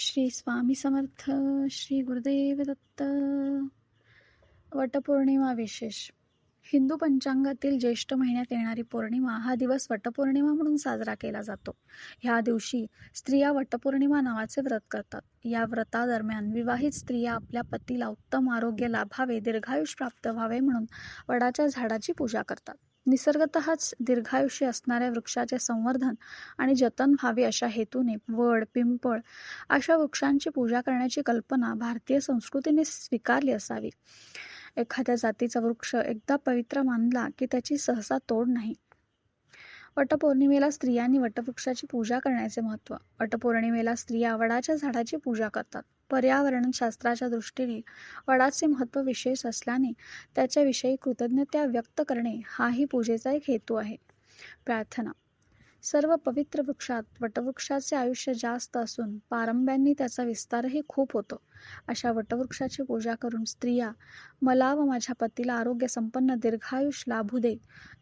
श्री स्वामी समर्थ श्री गुरुदेव दत्त. वटपौर्णिमा विशेष. हिंदू पंचांगातील ज्येष्ठ महिन्यात येणारी पौर्णिमा हा दिवस वटपौर्णिमा म्हणून साजरा केला जातो. ह्या दिवशी स्त्रिया वटपौर्णिमा नावाचे व्रत करतात. या व्रतादरम्यान विवाहित स्त्रिया आपल्या पतीला उत्तम आरोग्य लाभावे दीर्घायुष प्राप्त व्हावे म्हणून वडाच्या झाडाची पूजा करतात. निसर्गतःच दीर्घायुष्य असणाऱ्या वृक्षाचे संवर्धन आणि जतन व्हावे अशा हेतूने वड पिंपळ अशा वृक्षांची पूजा करण्याची कल्पना भारतीय संस्कृतीने स्वीकारली असावी. एखाद्या जातीचा वृक्ष एकदा पवित्र मानला की त्याची सहसा तोड नाही. वटपौर्णिमेला स्त्रियांनी वटवृक्षाची पूजा करण्याचे महत्त्व. वटपौर्णिमेला स्त्रिया वडाच्या झाडाची पूजा करतात. पर्यावरण शास्त्राच्या दृष्टीने वडाचे महत्त्व विशेष असल्याने त्याच्याविषयी कृतज्ञता व्यक्त करणे हाही पूजेचा एक हेतू आहे. प्रार्थना. सर्व पवित्र वृक्षात वटवृक्षाचे आयुष्य जास्त असून पारंब्यांनी त्याचा विस्तारही खूप होतो. अशा वटवृक्षाची पूजा करून स्त्रिया मला व माझ्या पतीला आरोग्य संपन्न दीर्घायुष लाभू दे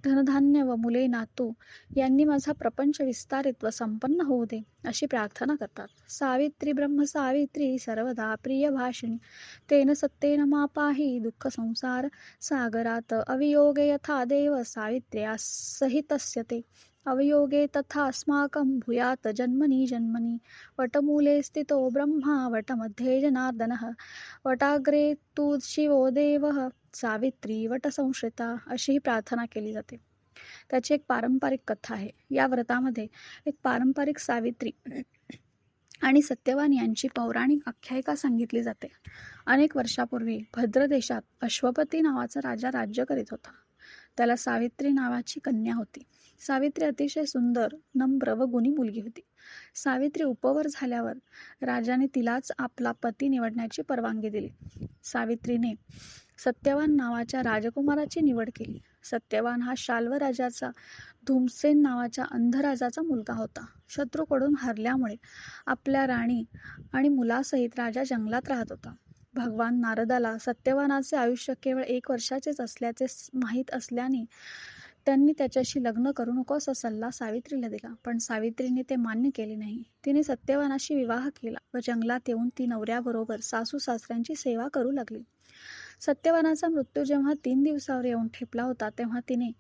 धनधान्य व मुले नातू यांनी माझा प्रपंच विस्तारित व संपन्न होऊ दे अशी प्रार्थना करतात. सावित्री ब्रह्म सावित्री सर्वदा प्रिय भाषिणी तेन सत्तेन मापाही दुःख संसार सागरात अवियोगे यथा देव सावित्र्या सहितस्य ते. अवयोगे तथा अस्माकं भूयात जन्मनि जन्मनि। वटमूले स्थितो ब्रह्मा वटमध्ये जनार्दनः। वटाग्रे तू शिवो देवः। सावित्री वटसंश्रिता अशी ही प्रार्थना केली जाते। त्याची एक पारंपरिक कथा आहे. या व्रतामध्ये एक पारंपरिक सावित्री आणि सत्यवान यांची पौराणिक आख्यायिका सांगितली जाते. अनेक वर्षापूर्वी भद्र देशात अश्वपती नावाचा राजा राज्य करीत होता. त्याला सावित्री नावाची कन्या होती. सावित्री अतिशय सुंदर नम्र व गुणी मुलगी होती. सावित्री उपवर झाल्यावर राजाने तिलाच आपला पती निवडण्याची परवानगी दिली. सावित्रीने सत्यवान नावाच्या राजकुमाराची निवड केली. सत्यवान हा शाल्व राजाचा धूमसेन नावाच्या अंधराजाचा मुलगा होता. शत्रूकडून हरल्यामुळे आपल्या राणी आणि मुलासहित राजा जंगलात राहत होता. भगवान नारदाला सत्यवानाचे आयुष्य केवळ एक वर्षाचेच असल्याचे माहीत असल्याने त्यांनी त्याच्याशी लग्न करू नको असा सल्ला सावित्रीला दिला. पण सावित्रीने ते मान्य केले नाही. तिने सत्यवानाशी विवाह केला व जंगलात येऊन ती नवऱ्याबरोबर सासू सासऱ्यांची सेवा करू लागली. सत्यवानाचा मृत्यू जेव्हा तीन दिवसावर येऊन ठेपला होता तेव्हा तिने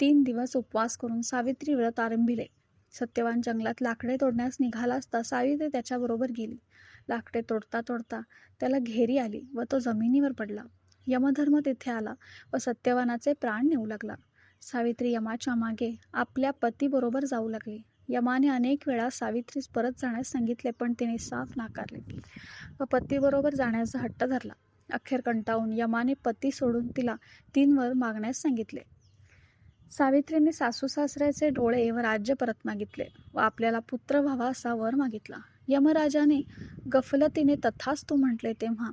तीन दिवस उपवास करून सावित्री व्रत आरंभिले. सत्यवान जंगलात लाकडे तोडण्यास निघाला असता सावित्री त्याच्याबरोबर गेली. लाकडे तोडता तोडता त्याला घेरी आली व तो जमिनीवर पडला. यमधर्म तिथे आला व सत्यवानाचे प्राण नेऊ लागला. सावित्री यमाच्या मागे आपल्या पतीबरोबर जाऊ लागली. यमाने अनेक वेळा सावित्रीस परत जाण्यास सांगितले पण तिने साफ नाकारले. व पतीबरोबर जाण्याचा हट्ट धरला. अखेर कंटाळून यमाने पती सोडून तिला तीन वर मागण्यास सांगितले. सावित्रीने सासू सासऱ्याचे डोळे व राज्य परत मागितले व आपल्याला पुत्र व्हावा असा वर मागितला. यमराजाने गफलतीने तथास्तू म्हटले तेव्हा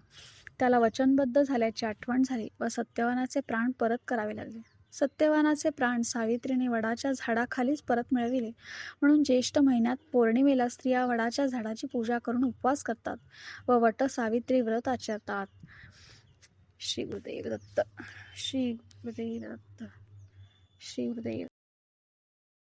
त्याला वचनबद्ध झाल्याची आठवण झाली व सत्यवानाचे प्राण परत करावे लागले. सत्यवानाचे प्राण सावित्रीने वडाच्या झाडाखालीच परत मिळविले. म्हणून ज्येष्ठ महिन्यात पौर्णिमेला स्त्रिया वडाच्या झाडाची पूजा करून उपवास करतात व वट सावित्री व्रत आचरतात. श्री गुरुदेव दत्त. श्री गुरुदेव दत्त. श्री गुरुदेव